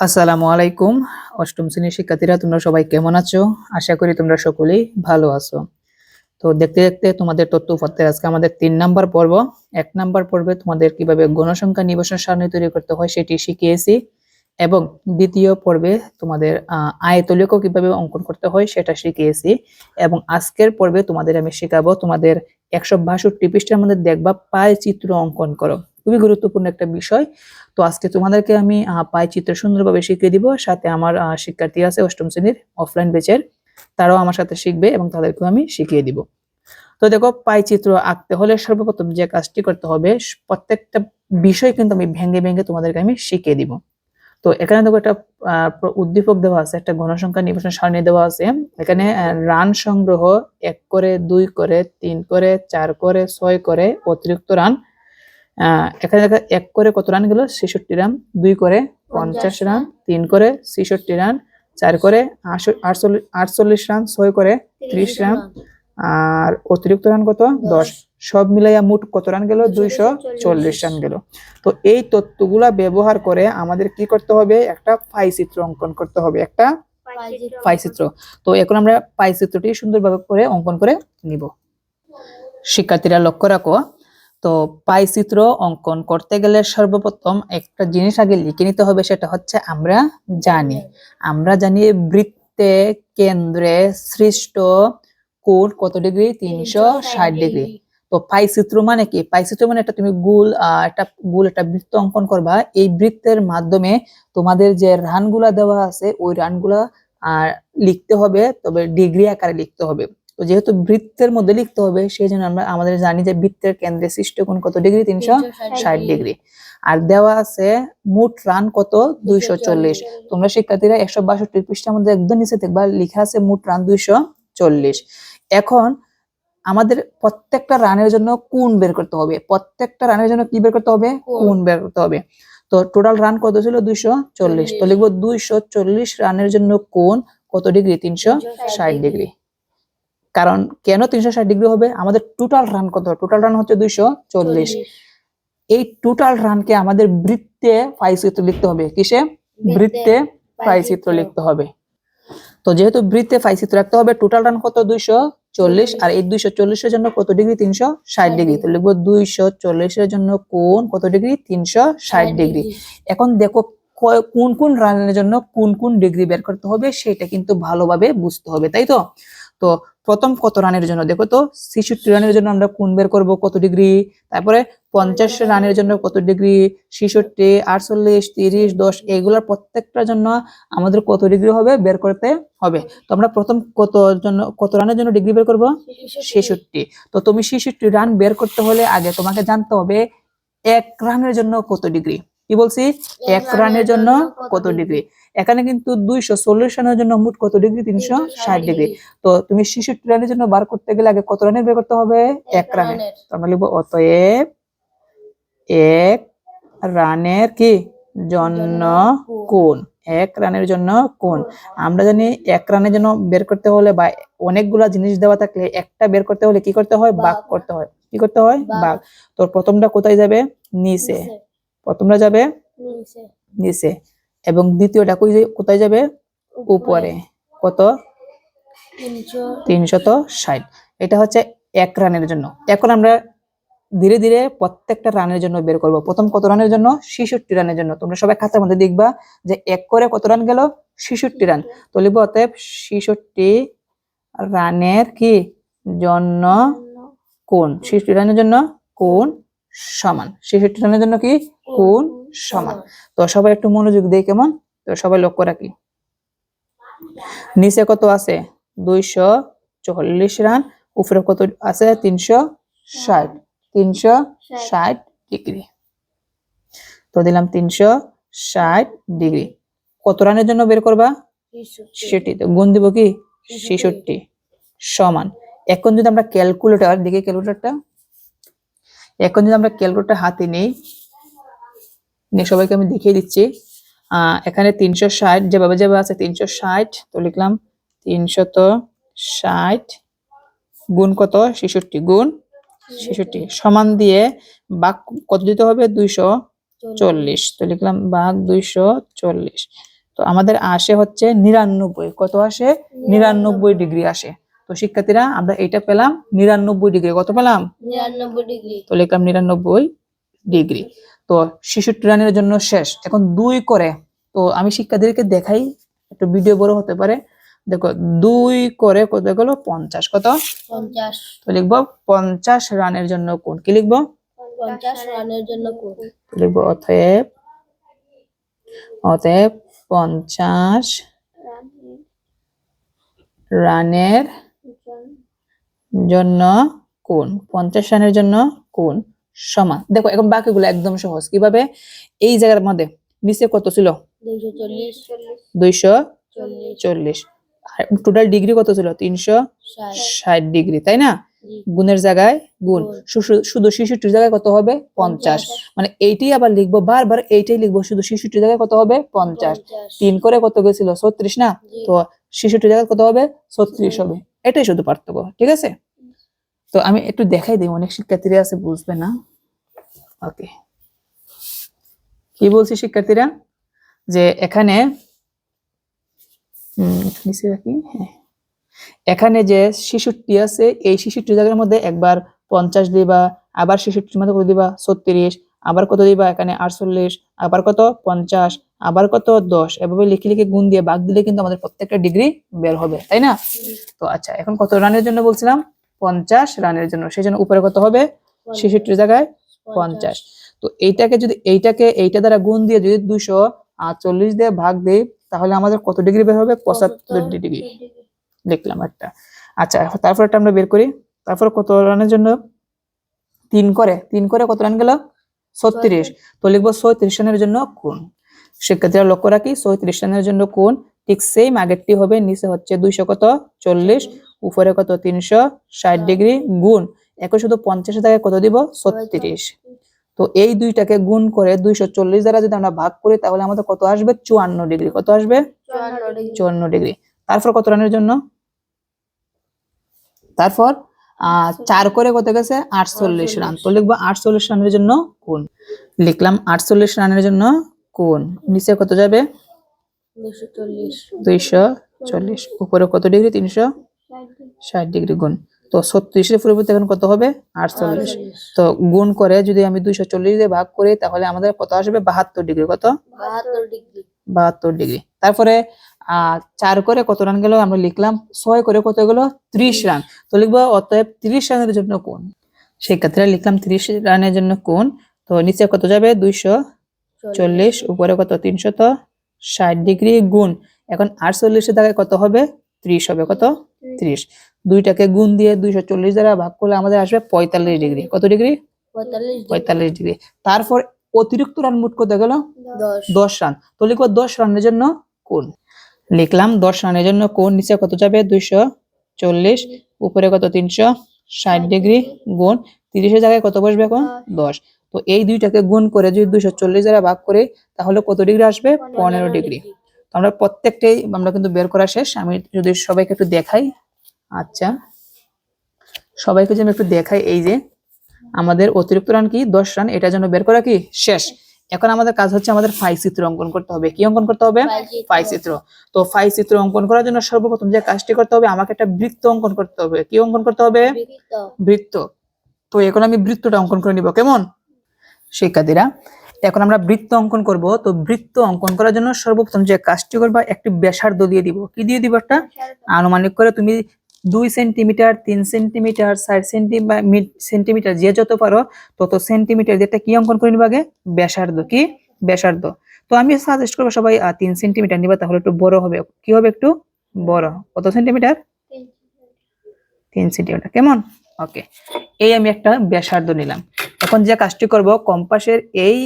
আসসালামু আলাইকুম অষ্টম শ্রেণির শিক্ষার্থীরা তোমরা সবাই কেমন আছো? আশা করি তোমরা সকলেই ভালো আছো। তো দেখতে দেখতে তোমাদের তথ্য উপাত্তের আজকে আমাদের তিন নাম্বার পর্ব। এক নাম্বার পর্বে তোমাদের কীভাবে গণসংখ্যা নিবেশন সারণী তৈরি করতে হয় সেটি শিখিয়েছি এবং দ্বিতীয় পর্বে তোমাদের আহ, আয়তলেখ কীভাবে অঙ্কন করতে হয় সেটা শিখিয়েছি এবং আজকের পর্বে তোমাদের আমি শেখাবো তোমাদের একশো বাষট্টি পৃষ্ঠার মধ্যে দেখবা পায় চিত্র অঙ্কন করো। খুবই গুরুত্বপূর্ণ একটা বিষয়। তো আজকে তোমাদেরকে আমি পাই চিত্র সুন্দরভাবে শিখিয়ে দিব। সাথে আমার শিক্ষার্থী আছে অষ্টম শ্রেণির অফলাইন বেচের তারাও আমার সাথে শিখবে এবং তাদেরকেও আমি শিখিয়ে দিব। তো দেখো পাই চিত্র আঁকতে হলে সর্বপ্রথম যে কাজটি করতে হবে প্রত্যেকটা বিষয় কিন্তু আমি ভেঙে ভেঙে তোমাদেরকে আমি শিখিয়ে দিব। তো এখানে দেখো একটা উদ্দীপক দেওয়া আছে, একটা ঘনসংখ্যা নিবেশন সারণী দেওয়া আছে। এখানে রান সংগ্রহ এক করে, দুই করে, তিন করে, চার করে, ছয় করে অতিরিক্ত রান এখানে দেখা এক করে কত রান গেল? ছেষট্টি রান দুই করে পঞ্চাশ রান তিন করে ছেষট্টি রান চার করে আটচল্লিশ আটচল্লিশ রান ছয় করে ত্রিশ রান। আর অতিরিক্ত রান কত? দশ। সব মিলাইয়া মোট কত রান গেল? দুইশো চল্লিশ। রান গেল। তো এই তথ্যগুলা ব্যবহার করে আমাদের কি করতে হবে? একটা ফাই চিত্র অঙ্কন করতে হবে একটা পাই চিত্র। তো এখন আমরা পাই চিত্রটি সুন্দরভাবে করে অঙ্কন করে নিব। শিক্ষার্থীরা লক্ষ্য রাখো তো পাই চিত্র অঙ্কন করতে গেলে সর্বপ্রথম একটা জিনিস আগে লিখে নিতে হবে সেটা হচ্ছে আমরা জানি। আমরা জানি বৃত্তে কেন্দ্রে সৃষ্ট কোণ কত ডিগ্রি? তিনশো ষাট ডিগ্রি। তো পাই চিত্র মানে কি? পাই চিত্র মানে একটা তুমি গুল আহ, একটা গুল একটা বৃত্ত অঙ্কন করবা। এই বৃত্তের মাধ্যমে তোমাদের যে রানগুলা দেওয়া আছে ওই রানগুলা আর লিখতে হবে তবে ডিগ্রি আকারে লিখতে হবে। তো যেহেতু বৃত্তের মধ্যে লিখতে হবে সেই জন্য আমরা আমাদের জানি যে বৃত্তের কেন্দ্রে সৃষ্ট কোণ কত ডিগ্রি? তিনশো ষাট ডিগ্রি। আর দেওয়া আছে মোট রান কত? দুইশো চল্লিশ। তোমরা শিক্ষার্থীরা একশো বাষট্টি পৃষ্ঠার মধ্যে একদম নিচে দেখবা লিখা আছে মোট রান দুইশো চল্লিশ। এখন আমাদের প্রত্যেকটা রানের জন্য কোন বের করতে হবে। প্রত্যেকটা রানের জন্য কি বের করতে হবে। কোণ। বের করতে হবে। তো টোটাল রান কত ছিল? দুইশো চল্লিশ। তো লিখব দুইশো চল্লিশ রানের জন্য কোন কত ডিগ্রি? তিনশো ষাট ডিগ্রি। কারণ কেন তিনশো ষাট ডিগ্রি হবে? আমাদের টোটাল রান কত টোটাল রান হচ্ছে দুইশো চল্লিশ। এই টোটাল রানকে আমাদের বৃত্তে চিত্র লিখতে হবে। কিসে? বৃত্তে চিত্র। লিখতে হবে। তো যেহেতু বৃত্তে চিত্র রাখতে হবে টোটাল রান কত? দুইশো চল্লিশ। আর এই দুইশো চল্লিশের জন্য কত ডিগ্রি? তিনশো ষাট ডিগ্রি। তো লিখব দুইশো চল্লিশের জন্য কোন কত ডিগ্রি? তিনশো ষাট ডিগ্রি। এখন দেখো কোন কোন রানের জন্য কোন কোন ডিগ্রি বের করতে হবে সেটা কিন্তু ভালোভাবে বুঝতে হবে তাই তো? তো প্রথম কত রানের জন্য? দেখো তো ছেষট্টি রানের জন্য আমরা কোন বের করব কত ডিগ্রি? তারপরে পঞ্চাশ রানের জন্য কত ডিগ্রি? ছেষট্টি আটচল্লিশ তিরিশ দশ এগুলোর প্রত্যেকটার জন্য আমাদের কত ডিগ্রি হবে? বের করতে হবে। তো আমরা প্রথম কত জন্য কত রানের জন্য ডিগ্রি বের করব? ছেষট্টি। তো তুমি ছেষট্টি রান বের করতে হলে আগে তোমাকে জানতে হবে এক রানের জন্য কত ডিগ্রি? কি বলছি? এক রানের জন্য কত ডিগ্রি? এখানে কিন্তু দুইশো চল্লিশ রানের জন্য মোট কত ডিগ্রি? তিনশো ষাট ডিগ্রি। তো তুমি ছেষট্টি রানের জন্য বার করতে গেলে আগে কত রানের বের করতে হবে? এক রানের। তো আমরা লিখব অতএব এক রানের কি? জন্য কোন এক রানের জন্য কোন আমরা জানি এক রানের জন্য বের করতে হলে বা অনেকগুলা জিনিস দেওয়া থাকলে একটা বের করতে হলে কি করতে হয়? বাঘ। করতে হয়। কি করতে হয়? বাঘ। বাঘ তো প্রথমটা কোথায় যাবে? নিচে। প্রথমটা যাবে নিচে। এবং দ্বিতীয়টা কোথায় যাবে? উপরে। কত? তিনশত ষাট। এটা হচ্ছে এক রানের জন্য। এখন আমরা ধীরে ধীরে প্রত্যেকটা রানের জন্য বের করব। প্রথম কত রানের জন্য? ছেষট্টি রানের জন্য। তোমরা সবাই খাতার মধ্যে দেখবা যে এক করে কত রান গেল? ছেষট্টি রান। তো লিখব অতএব ছেষট্টি রানের কি? জন্য কোন ছেষট্টি রানের জন্য কোন সমান। ছেষট্টি রানের জন্য কি? কোন সমান। তো সবাই একটু মনোযোগ দেই কেমন? তো সবাই লক্ষ্য রাখি। নিচে কত আছে? দুইশো চল্লিশ রান। উপরে কত আছে? তিনশো ষাট। তিনশো ষাট ডিগ্রি। তো দিলাম তিনশো ষাট ডিগ্রি। কত রানের জন্য বের করবা? সেটি তো গুণ দিব কি? ছেষট্টি। সমান। এখন যদি আমরা ক্যালকুলেটর দেখি ক্যালকুলেটরটা এখন যদি আমরা ক্যালকুলেটর হাতে নেই সবাইকে আমি দেখিয়ে দিচ্ছি এখানে তিনশো ষাট যেভাবে যেভাবে আছে তিনশো ষাট, তো লিখলাম তিনশত ষাট গুণ কত? ছেষট্টি গুণ ছেষট্টি। সমান দিয়ে বাঘ কত দিতে হবে? দুইশো চল্লিশ। তো লিখলাম বাঘ দুইশো চল্লিশ। তো আমাদের আসে হচ্ছে নিরানব্বই। কত আসে? নিরানব্বই ডিগ্রি আসে। তো শিক্ষার্থীরা আমরা এটা পেলাম নিরানব্বই ডিগ্রি। কত পেলাম? নিরানব্বই ডিগ্রি। তো লিখলাম নিরানব্বই ডিগ্রি। তো শিশুটি রানের জন্য শেষ। এখন দুই করে। তো আমি শিক্ষার্থীদেরকে দেখাই একটু ভিডিও বড় হতে পারে। দেখো দুই করে কত গেল? পঞ্চাশ। কত? পঞ্চাশ। তো লিখব পঞ্চাশ রানের জন্য কোন কি লিখব? পঞ্চাশ রানের জন্য কোন লিখব অতএব অতএব পঞ্চাশ রানের জন্য কোন পঞ্চাশ রানের জন্য কোন সমান। দেখো এখন বাকিগুলো একদম সহজ। কীভাবে? এই জায়গার মধ্যে নিচে কত ছিল? দুইশো চল্লিশ। টোটাল ডিগ্রি কত ছিল? তিনশো ষাট। ডিগ্রি তাই না? গুণের জায়গায় গুণ। শুধু শিশুটির জায়গায় কত হবে? পঞ্চাশ। মানে এইটাই আবার লিখব বারবার এইটাই লিখব শুধু শিশুটির জায়গায় কত হবে? পঞ্চাশ। তিন করে কত গেছিল? ছত্রিশ না? তো শিশুটির জায়গায় কত হবে? ছত্রিশ। হবে। এটাই শুধু পার্থক্য, ঠিক আছে? তো আমি একটু দেখাই দিই, অনেক শিক্ষার্থীরা আছে, বুঝবে না? ওকে। কি বলছি শিক্ষার্থীরা? যে এখানে নিচে হ্যাঁ। এখানে যে শিশুটি আছে, এই শিশুটি জায়গার মধ্যে একবার পঞ্চাশ দিবা, আবার শিশুটির মধ্যে কত দিবা? ছত্রিশ, আবার কত দিবা? এখানে আটচল্লিশ, আবার কত? পঞ্চাশ আবার কত? দশ। এভাবে লিখে লিখে গুণ দিয়ে বাদ দিলে কিন্তু আমাদের প্রত্যেকটা ডিগ্রি বের হবে তাই না? তো আচ্ছা এখন কত রানের জন্য বলছিলাম? পঞ্চাশ রানের জন্য। সেই জন্য উপরে কত হবে? শিশুটির জায়গায় পঞ্চাশ। তো এইটাকে যদি এইটাকে এইটা দ্বারা গুণ দিয়ে যদি দুশো চল্লিশ দিয়ে ভাগ দিই তাহলে আমাদের কত ডিগ্রি বের হবে? পঁচাত্তর ডিগ্রি লিখলাম একটা। আচ্ছা এখন একটা আমরা বের করি। তারপর কত রানের জন্য? তিন করে। তিন করে কত রান গেল? ছত্রিশ। তো লিখব ছয়ত্রিশ রানের জন্য কোন শিক্ষার্থীরা লক্ষ্য রাখি ছয়ত্রিশ রানের জন্য কোন ঠিক সেম আগেরটি হবে নিচে হচ্ছে দুইশো কত? চল্লিশ, উপরে কত? তিনশো ষাট ডিগ্রি গুণ। একই শুধু পঞ্চাশের জায়গায় কত দিব? ছত্রিশ। তো এই দুইটাকে গুণ করে দুইশো চল্লিশ দ্বারা যদি আমরা ভাগ করি, তাহলে আমাদের কত আসবে? চুয়ান্ন ডিগ্রি। কত আসবে? চুয়ান্ন ডিগ্রি। তারপর কত রানের জন্য? তারপর চার করে কত গেছে? আটচল্লিশ রান। তো লিখব আটচল্লিশ রানের জন্য কোন লিখলাম আটচল্লিশ রানের জন্য কোন নিচে কত যাবে? দুইশো চল্লিশ। উপরে কত ডিগ্রি? তিনশো ষাট ডিগ্রি গুণ। তো ছত্রিশের পরিবর্তে এখন কত হবে? আটচল্লিশ। তো গুণ করে যদি আমি দুইশো চল্লিশ দিয়ে ভাগ করি তাহলে আমাদের কত আসবে? বাহাত্তর ডিগ্রি। কত? বাহাত্তর ডিগ্রি। তারপরে চার করে কত রান গেল? আমরা লিখলাম ছয় করে কত গেল? ত্রিশ রান। তো লিখব অতএব ত্রিশ রানের জন্য কোন শিক্ষার্থীরা লিখলাম ত্রিশ রানের জন্য কোন তো নিচে কত যাবে? দুইশো চল্লিশ। উপরে কত? তিনশো তো ষাট ডিগ্রি গুণ। এখন আটচল্লিশের জায়গায় কত হবে? ত্রিশ হবে। কত? ত্রিশ। দুইটাকে গুণ দিয়ে দুইশো চল্লিশ দ্বারা ভাগ করলে আমাদের আসবে পঁয়তাল্লিশ ডিগ্রি। কত ডিগ্রি? পঁয়তাল্লিশ ডিগ্রি। তারপর অতিরিক্ত রান মোট কত গেল? দশ। দশ। রান তো লিখব দশ রানের জন্য কোন লিখলাম দশ রানের জন্য কোন নিচে কত যাবে? দুইশো চল্লিশ। উপরে কত? তিনশো ষাট ডিগ্রি গুণ। তিরিশের জায়গায় কত বসবে এখন? দশ। তো এই দুইটাকে গুণ করে যদি দুইশো চল্লিশ দ্বারা ভাগ করি তাহলে কত ডিগ্রি আসবে? পনেরো ডিগ্রি। তো আমরা প্রত্যেকটাই আমরা কিন্তু বের করা শেষ। আমি যদি সবাইকে একটু দেখাই। আচ্ছা। সবাইকে যদি আমি একটু দেখাই এই যে আমাদের অতিরিক্ত রান কি? দশ রান। এটার জন্য বের করা কি? শেষ। এখন আমাদের কাজ হচ্ছে আমাদের ফাই চিত্র অঙ্কন করতে হবে। কি অঙ্কন করতে হবে? ফাই চিত্র। তো ফাই চিত্র অঙ্কন করার জন্য সর্বপ্রথম যে কাজটি করতে হবে আমাকে একটা বৃত্ত অঙ্কন করতে হবে। কি অঙ্কন করতে হবে? বৃত্ত। তো এখন আমি বৃত্তটা অঙ্কন করে নিব। কেমন? শিক্ষার্থীরা। এখন আমরা বৃত্ত অঙ্কন করব। তো বৃত্ত অঙ্কন করার জন্য সর্বপ্রথম যে কাজটি করবা একটি ব্যাসার্ধ দিয়ে দিব। কি দিয়ে দিব একটা? আনুমানিক করে তুমি দুই সেন্টিমিটার তিন সেন্টিমিটার চার সেন্টিমিটার যে যত পারো তত সেন্টিমিটার যেটা কি অঙ্কন করে নিবা আগে? ব্যাসার্ধ। কি? ব্যাসার্ধ। তো আমি সাজেস্ট করব সবাই আহ, তিন সেন্টিমিটার নিবা তাহলে একটু বড় হবে। কি হবে একটু? বড়। কত সেন্টিমিটার? তিন সেন্টিমিটার। কেমন? ওকে এই আমি একটা ব্যাসার্ধ নিলাম। এখন যে কাজটি করব কম্পাসের এই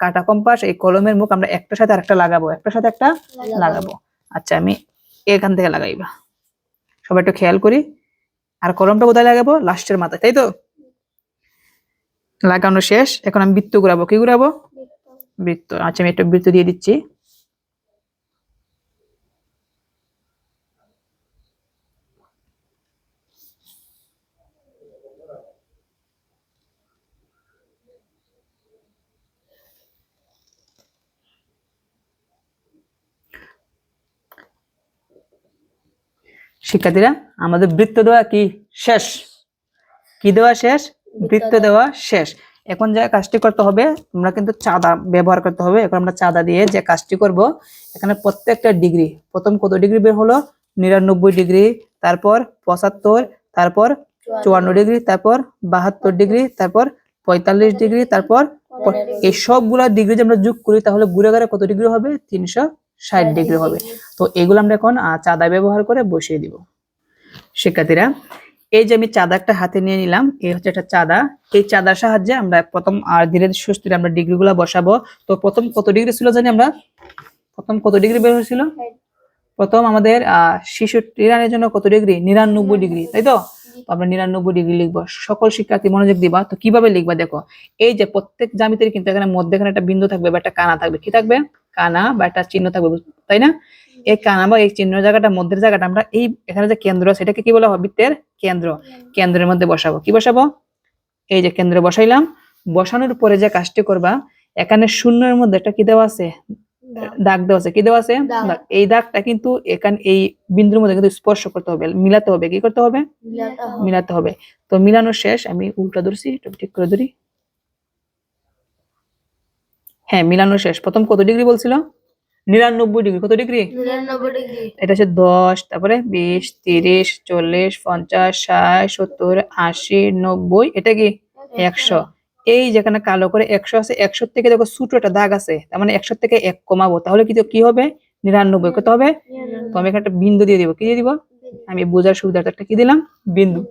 কাটা কম্পাস এই কলমের মুখ আমরা একটার সাথে আরেকটা লাগাবো একটার সাথে একটা লাগাবো। আচ্ছা আমি এখান থেকে লাগাইবা। সবাই একটু খেয়াল করি। আর কলমটা কোথায় লাগাবো? লাস্টের মাথায় তাই তো? লাগানো শেষ। এখন আমি বৃত্ত ঘুরাবো কি ঘুরাবো? বৃত্ত। আচ্ছা আমি একটু বৃত্ত দিয়ে দিচ্ছি। শিক্ষার্থীরা আমাদের বৃত্ত দেওয়া কি? শেষ। কি দেওয়া শেষ? বৃত্ত দেওয়া। শেষ। এখন যে কাজটি করতে হবে তোমরা কিন্তু চাঁদা ব্যবহার করতে হবে। এখন আমরা চাঁদা দিয়ে যে কাজটি করব এখানে প্রত্যেকটা ডিগ্রি প্রথম কত ডিগ্রি বের হলো? নিরানব্বই ডিগ্রি তারপর পঁচাত্তর তারপর চুয়ান্ন। ডিগ্রি তারপর বাহাত্তর ডিগ্রি তারপর পঁয়তাল্লিশ ডিগ্রি তারপর এই সবগুলা ডিগ্রি যে আমরা যোগ করি তাহলে ঘুরে ঘুরে কত ডিগ্রি হবে? তিনশো ষাট ডিগ্রি হবে। তো এগুলো আমরা এখন চাঁদা ব্যবহার করে বসিয়ে দিব। শিক্ষার্থীরা এই যে আমি চাঁদা একটা হাতে নিয়ে নিলাম এই হচ্ছে একটা চাঁদা। এই চাঁদার সাহায্যে আমরা প্রথম আর ধীরে ধীরে সুস্থিরে আমরা ডিগ্রি গুলা বসাবো। তো প্রথম কত ডিগ্রি ছিল জানি আমরা? প্রথম কত ডিগ্রি বের হয়েছিল? প্রথম আমাদের আহ শিশুটি রানের জন্য কত ডিগ্রি? নিরানব্বই ডিগ্রি তাই তো আমরা নিরানব্বই ডিগ্রি লিখব। সকল শিক্ষার্থী মনোযোগ দিবা। তো কীভাবে লিখবা দেখো? এই যে প্রত্যেক জ্যামিতির কিন্তু এখানে মধ্যেখানে একটা বিন্দু থাকবে বা একটা কানা থাকবে। কি থাকবে? কানা বা একটা চিহ্ন থাকবে তাই না? এই কানা বা এই চিহ্ন জায়গাটা মধ্যের জায়গাটা আমরা এই এখানে যে কেন্দ্র সেটাকে কি বলা হয়? বৃত্তের কেন্দ্র। কেন্দ্রের মধ্যে বসাবো। কি বসাবো? এই যে কেন্দ্রে বসাইলাম। বসানোর পরে যে কাজটি করবা এখানে শূন্যের মধ্যে একটা কি দেওয়া আছে? দাগ। দেওয়া আছে। কি দেওয়া আছে। এই দাগটা কিন্তু এখানে এই বিন্দুর মধ্যে কিন্তু স্পর্শ করতে হবে। মিলাতে হবে। কি করতে হবে? মিলাতে হবে। তো মিলানো শেষ। আমি উল্টা ধরছি ঠিক করে ধরি। হ্যাঁ মিলানো শেষ। প্রথম কত ডিগ্রি বলছিল? নিরানব্বই ডিগ্রি কত ডিগ্রি ডিগ্রি এটা হচ্ছে দশ তারপরে বিশ তিরিশ চল্লিশ পঞ্চাশ ষাট সত্তর আশি নব্বই এটা কি? একশো। এই যেখানে কালো করে একশো আছে একশো থেকে দেখো ছোট একটা দাগ আছে তার মানে একশো থেকে এক কমাবো। তাহলে কি কি হবে? নিরানব্বই। কত হবে? তো আমি এখানে একটা বিন্দু দিয়ে দিব। কি দিয়ে দিব? আমি বোঝার সুবিধার্থে একটা কি দিলাম? বিন্দু।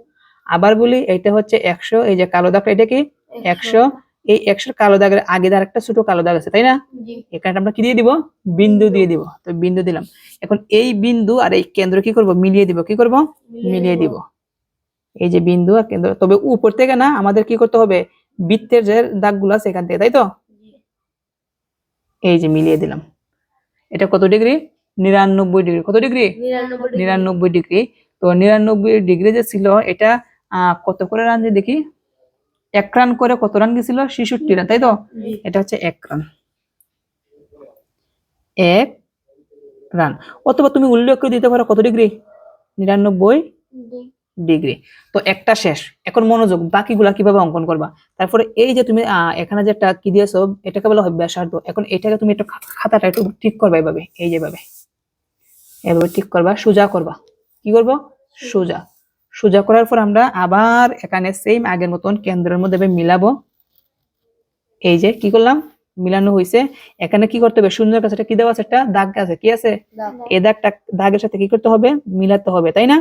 আবার বলি এটা হচ্ছে একশো এই যে কালো দাগটা এটা কি? একশো। এই একশোর কালো দাগের আগে আর একটা ছোট কালো দাগ আছে তাই না? এখানে আমরা কি দিয়ে দিব? বিন্দু দিয়ে দিব। তো বিন্দু দিলাম। এখন এই বিন্দু আর এই কেন্দ্র কি করব? মিলিয়ে দিব। কি করব? মিলিয়ে দিব। এই যে বিন্দু আর কেন্দ্র তবে উপর থেকে না আমাদের কি করতে হবে? বৃত্তের যে দাগগুলো আছে এখান থেকে তাই তো? এই যে মিলিয়ে দিলাম। এটা কত ডিগ্রি? নিরানব্বই ডিগ্রি। কত ডিগ্রি? নিরানব্বই ডিগ্রি। তো নিরানব্বই ডিগ্রি যে ছিল এটা আহ, কত করে রান দেখি? এক রান করে কত রান গেছিল? ছেষট্টি রান তাই তো? এটা হচ্ছে এক রান। এক রান। অথবা তুমি উল্লেখ করে দিতে পারো কত ডিগ্রি? নিরানব্বই ডিগ্রি। তো একটা শেষ। এখন মনোযোগ বাকিগুলা কীভাবে অঙ্কন করবা? তারপরে এই যে তুমি আহ, এখানে যেটা কি দিয়েছ এটাকে বলা হয় ব্যাসার্ধ। এখন এটাকে তুমি একটু খাতাটা একটু ঠিক করবা এভাবে এই যেভাবে। এভাবে ঠিক করবা সোজা করবা। কি করব? সোজা। সোজা করার পর আমরা আবার এখানে সেম আগের মতন কেন্দ্রের মধ্যে মিলাবো। এই যে কি করলাম? মিলানো হয়েছে এখানে কি করতে হবে? সুন্দর কাছে কি দেওয়া আছে? একটা দাগ আছে। কি আছে? এই দাগটা দাগের সাথে কি করতে হবে? মিলাতে হবে তাই না?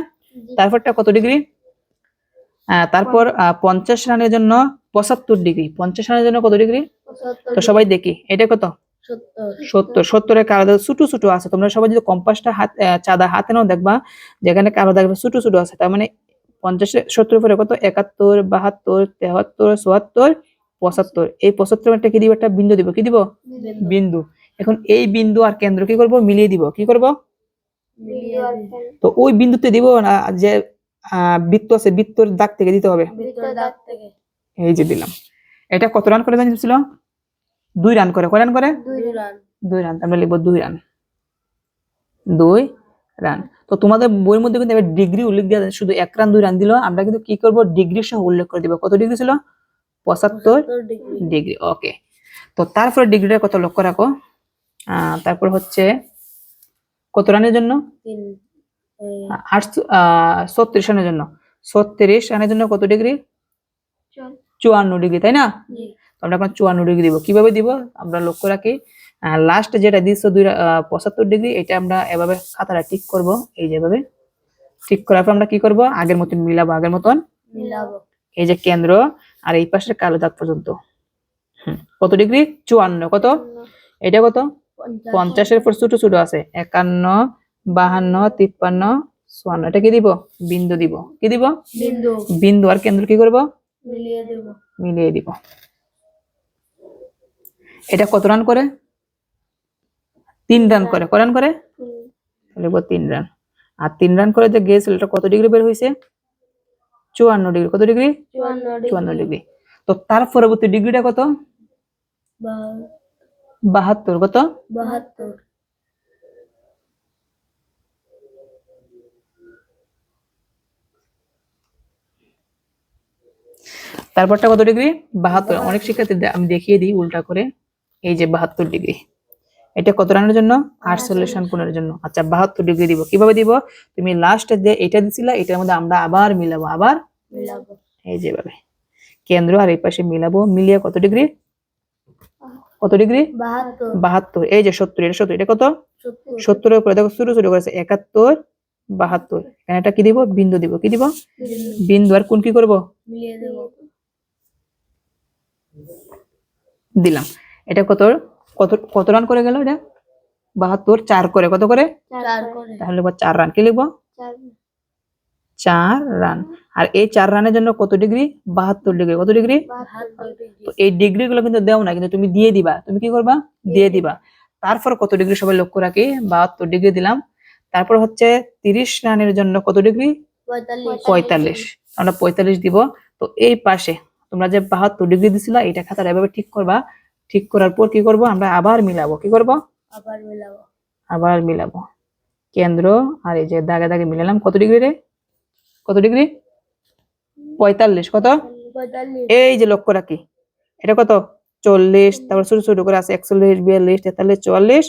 তারপরটা কত ডিগ্রি? তারপর আহ, পঞ্চাশ রানের জন্য পঁচাত্তর ডিগ্রি। পঞ্চাশ রানের জন্য কত ডিগ্রি? তো সবাই দেখি। এটা কত? সত্তর। সত্তর। সত্তরের কালো দাগ ছোট ছোট আছে। তোমরা সবাই যদি কম্পাসটা হাত চাঁদা হাতে নাও দেখবা যেখানে কালো দাগ ছোট ছোট আছে তার মানে পঞ্চাশ সত্তর পরে কত? একাত্তর বাহাত্তর তেহাত্তর চুয়াত্তর পঁচাত্তর। এই পঁচাত্তর একটা কি দিব? একটা বিন্দু দিব। কি দিব? বিন্দু। এখন এই বিন্দু আর কেন্দ্র কি করব? মিলিয়ে দিব। কি করব? তো ওই বিন্দুতে দিব না যে আহ, বৃত্ত আছে বৃত্তর দাগ থেকে দিতে হবে। এই যে দিলাম। এটা কত রান করে জানিয়েছিল দুই রান করে। কয় রান করে? দুই রান। দুই রান। আমরা লিখব দুই রান। দুই রান তো তোমাদের বইয়ের মধ্যে কিন্তু ডিগ্রি উল্লেখ দেওয়া শুধু এক রান দুই রান দিল আমরা কিন্তু কি করব? ডিগ্রি সহ উল্লেখ করে দিব। কত ডিগ্রি ছিল? পঁচাত্তর ডিগ্রি ওকে তো তারপরে ডিগ্রিটা কত লক্ষ্য রাখো? তারপর হচ্ছে কত রানের জন্য? ছত্রিশ রানের জন্য। ছত্রিশ রানের জন্য কত ডিগ্রি চুয়ান্ন। ডিগ্রি তাই না? তো আমরা এখন চুয়ান্ন ডিগ্রি দিব। কীভাবে দিব? আমরা লক্ষ্য রাখি। লাস্ট যেটা দিচ্ছ দুই পঁচাত্তর ডিগ্রি এটা আমরা এভাবে খাতাটা ঠিক করব। এই যেভাবে ঠিক করার পর আমরা কি করব? আগের মতন মিলাবো আগের মতন মিলাবো। এই যে কেন্দ্র আর এই পাশের কালো দাগ পর্যন্ত। কত ডিগ্রি চুয়ান্ন। কত? এটা কত? পঞ্চাশের পর ছোট ছোট আছে। একান্ন বাহান্ন তিপ্পান্ন চুয়ান্ন। এটা কি দিব? বিন্দু দিব। কি দিব? বিন্দু। বিন্দু আর কেন্দ্র কি করব? মিলিয়ে দেব। মিলিয়ে দিব। এটা কত রান করে? তিন রান হ্যাঁ। করে করান করে? তিন। রান আর তিন রান করে যে গেছিল এটা কত ডিগ্রি বের হয়েছে? চুয়ান্ন ডিগ্রি কত ডিগ্রি চুয়ান্ন ডিগ্রি তো তার পরবর্তী ডিগ্রিটা কত? বাহাত্তর। কত? বাহাত্তর। তারপরটা কত ডিগ্রি বাহাত্তর। অনেক শিক্ষার্থী আমি দেখিয়ে দিই উল্টা করে। এই যে বাহাত্তর ডিগ্রি এটা কত রানের জন্য? আটচল্লিশ রান কোণের জন্য। আচ্ছা বাহাত্তর ডিগ্রি দিব। কীভাবে দিব? তুমি লাস্টে যে এটা দিছিলা এটার মধ্যে আমরা আবার মিলাবো আবার মিলাবো। এই যেভাবে কেন্দ্র আর এই পাশে মিলাবো। মিলিয়ে কত ডিগ্রি? কত ডিগ্রি? বাহাত্তর। এই যে সত্তর এটা সত্তর এটা কত? সত্তর। সত্তরের উপরে দেখো ছোট ছোট করেছে। একাত্তর বাহাত্তর। এখানে এটা কি দিব? বিন্দু দিব। কি দিব? বিন্দু আর কোন কি করব? মিলিয়ে দেবো। দিলাম। এটা কত? কত কত রান করে গেল এটা? বাহাত্তর চার করে কত করে? তাহলে চার রান কি লিখব? চার চার রান। আর এই চার রানের জন্য কত ডিগ্রি? বাহাত্তর ডিগ্রি। কত ডিগ্রি? তো এই ডিগ্রি গুলো কিন্তু দেও না কিন্তু তুমি দিয়ে দিবা। তুমি কি করবা? দিয়ে দিবা। তারপর কত ডিগ্রি সবাই লক্ষ্য রাখি? বাহাত্তর ডিগ্রি দিলাম। তারপর হচ্ছে তিরিশ রানের জন্য কত ডিগ্রি? পঁয়তাল্লিশ। পঁয়তাল্লিশ। আমরা পঁয়তাল্লিশ দিব। তো এই পাশে তোমরা যে বাহাত্তর ডিগ্রি দিছিলা এটা খাতার এভাবে ঠিক করবা। ঠিক করার পর কি করব? আমরা আবার মিলাবো। কি করব? আবার মিলাবো। আবার মিলাবো। কেন্দ্র আর এই যে দাগে দাগে মিলালাম। কত ডিগ্রি রে? কত ডিগ্রি? পঁয়তাল্লিশ। কত? এই যে লক্ষ্য রাখি। এটা কত? চল্লিশ। তারপর ছোট ছোট করে আছে একচল্লিশ বিয়াল্লিশ তেতাল্লিশ চুয়াল্লিশ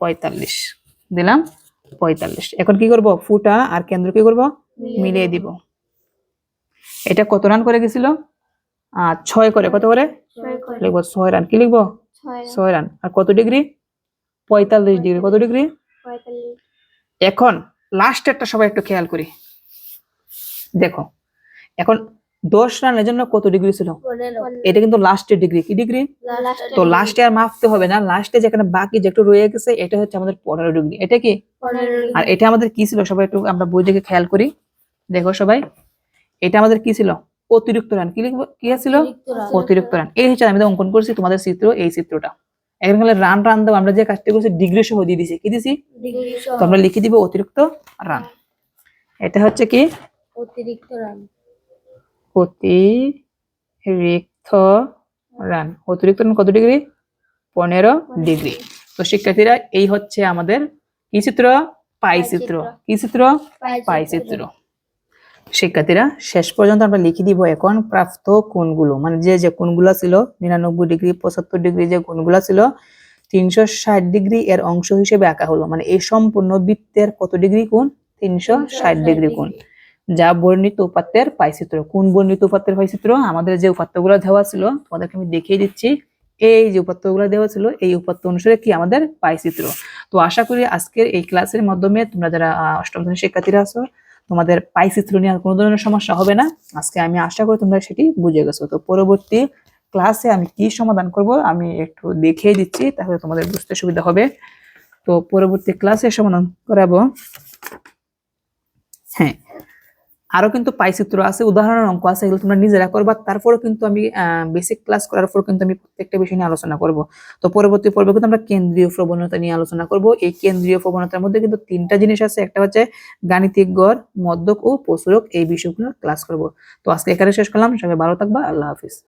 পঁয়তাল্লিশ। দিলাম। পঁয়তাল্লিশ। এখন কি করব? ফুটা আর কেন্দ্র কি করব? মিলিয়ে দিব। এটা কত রান করে গেছিল? আর ছয় করে। কত করে? লিখব ছয় রান কি লিখব? ছয়। রান আর কত ডিগ্রি? পঁয়তাল্লিশ ডিগ্রি। কত ডিগ্রি? এখন লাস্টেরটা সবাই একটু খেয়াল করি। দেখো এখন দশ রানের জন্য কত ডিগ্রি ছিল? এটা কিন্তু লাস্টের ডিগ্রি। কি ডিগ্রি? তো লাস্টে আর মাপতে হবে না। লাস্টে যেখানে বাকি যেটা রয়ে গেছে এটা হচ্ছে আমাদের পনেরো ডিগ্রি। এটা কি? আর এটা আমাদের কি ছিল? সবাই একটু আমরা বই দেখে খেয়াল করি। দেখো সবাই এটা আমাদের কি ছিল? অতিরিক্ত রান। কি লিখব? কি ছিল অতিরিক্ত রান। এই হিসাবে আমি অঙ্কন করছি তোমাদের চিত্র এই চিত্রটা এখানে খালি রান রান দেবো আমরা যে কাজটা করছি ডিগ্রি সহ দিয়ে দিছি। কি দিছি? তো আমরা লিখে দিব অতিরিক্ত রান। এটা হচ্ছে কি? অতিরিক্ত রান। অতিরিক্ত রান। অতিরিক্ত রান কত ডিগ্রি? পনেরো ডিগ্রি। তো শিক্ষার্থীরা এই হচ্ছে আমাদের কি চিত্র পাই চিত্র কি চিত্র পাই চিত্র শিক্ষার্থীরা শেষ পর্যন্ত আমরা লিখে দিব এখন প্রাপ্ত কোণগুলো। মানে যে যে কোণগুলো ছিল নিরানব্বই ডিগ্রি পঁচাত্তর ডিগ্রি যে কোণগুলো ছিল তিনশো ষাট ডিগ্রি এর অংশ হিসেবে আঁকা হলো। মানে এই সম্পূর্ণ বৃত্তের কত ডিগ্রি কোণ? তিনশো ষাট ডিগ্রি কোণ। যা বর্ণিত উপাত্তের পাইচিত্র কোন বর্ণিত উপাত্তের পাইচিত্র আমাদের যে উপাত্তগুলো দেওয়া ছিল তোমাদেরকে আমি দেখিয়ে দিচ্ছি। এই যে উপাত্তগুলো দেওয়া ছিল এই উপাত্ত অনুসারে কি আমাদের পাইচিত্র তো আশা করি আজকের এই ক্লাসের মাধ্যমে তোমরা যারা অষ্টম শ্রেণির শিক্ষার্থীরা আছো তোমাদের পাইচিত্র নিয়ে আর কোনো ধরনের সমস্যা হবে না। আজকে আমি আশা করি তোমরা সেটি বুঝে গেছো। তো পরবর্তী ক্লাসে আমি কি সমাধান করব আমি একটু দেখিয়ে দিচ্ছি, তাহলে তোমাদের বুঝতে সুবিধা হবে। তো পরবর্তী ক্লাসে সমাধান করাবো। হ্যাঁ। আরও কিন্তু পাইচিত্র আছে, উদাহরণের অঙ্ক আছে, এগুলো তোমরা নিজেরা করবা। তারপরে কিন্তু আমি বেসিক ক্লাস করার পর কিন্তু আমি প্রত্যেকটা বিষয় নিয়ে আলোচনা করব। তো পরবর্তী পর্বে কিন্তু আমরা কেন্দ্রীয় প্রবণতা নিয়ে আলোচনা করব। এই কেন্দ্রীয় প্রবণতার মধ্যে কিন্তু তিনটা জিনিস আছে। একটা হচ্ছে গাণিতিক গড়, মদ্যক ও পশুরক এই বিষয়গুলো ক্লাস করব। তো আজকে এখানে শেষ করলাম। সবাই ভালো থাকবা। আল্লাহ হাফিজ।